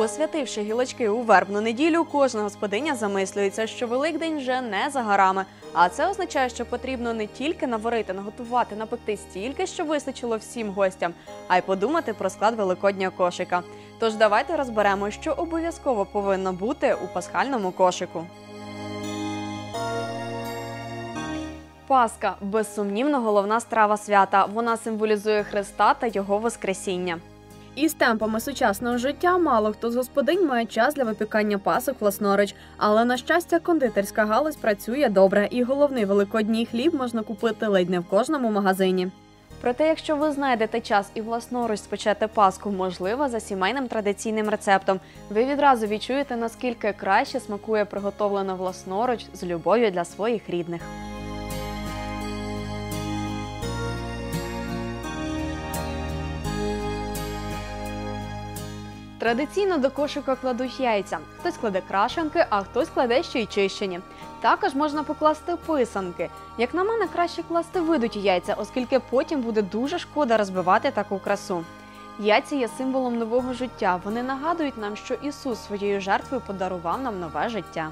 Посвятивши гілочки у вербну неділю, кожна господиня замислюється, що Великдень вже не за горами. А це означає, що потрібно не тільки наварити, наготувати, напекти стільки, щоб вистачило всім гостям, а й подумати про склад великоднього кошика. Тож давайте розберемо, що обов'язково повинно бути у пасхальному кошику. Паска безсумнівно головна страва свята. Вона символізує Христа та його Воскресіння. Із темпами сучасного життя мало хто з господинь має час для випікання пасок власноруч, але на щастя, кондитерська галузь працює добре, і головний великодній хліб можна купити ледь не в кожному магазині. Проте, якщо ви знайдете час і власноруч спечете паску, можливо, за сімейним традиційним рецептом, ви відразу відчуєте, наскільки краще смакує приготовлено власноруч з любов'ю для своїх рідних. Традиційно до кошика кладуть яйця. Хтось кладе крашенки, а хтось кладе ще й чищені. Також можна покласти писанки. Як на мене, краще класти видуті яйця, оскільки потім буде дуже шкода розбивати таку красу. Яйця є символом нового життя. Вони нагадують нам, що Ісус своєю жертвою подарував нам нове життя.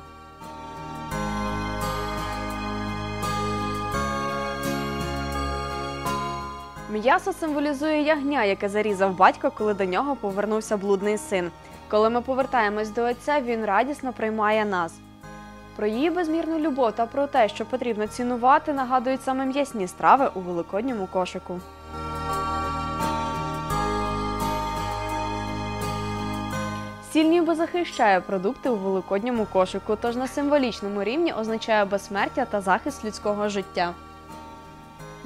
М'ясо символізує ягня, яке зарізав батько, коли до нього повернувся блудний син. Коли ми повертаємось до отця, він радісно приймає нас. Про її безмірну любов та про те, що потрібно цінувати, нагадують саме м'ясні страви у великодньому кошику. Сіль ніби захищає продукти у великодньому кошику, тож на символічному рівні означає безсмертя та захист людського життя.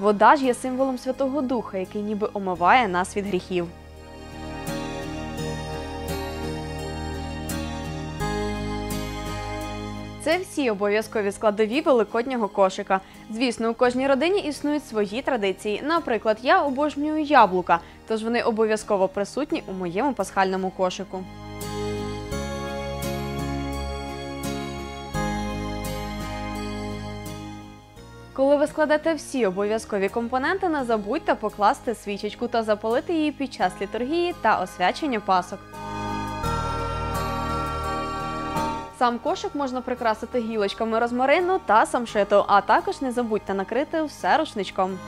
Вода ж є символом Святого Духа, який ніби омиває нас від гріхів. Це всі обов'язкові складові великоднього кошика. Звісно, у кожній родині існують свої традиції. Наприклад, я обожнюю яблука, тож вони обов'язково присутні у моєму пасхальному кошику. Коли ви складете всі обов'язкові компоненти, не забудьте покласти свічечку та запалити її під час літургії та освячення пасок. Сам кошик можна прикрасити гілочками розмарину та самшиту, а також не забудьте накрити все рушничком.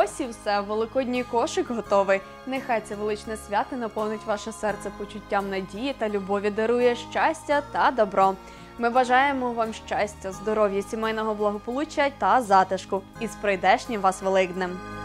Ось і все. Великодній кошик готовий. Нехай це величне свято наповнить ваше серце почуттям надії та любові, дарує щастя та добро. Ми бажаємо вам щастя, здоров'я, сімейного благополуччя та затишку І з прийдешнім вас Великднем.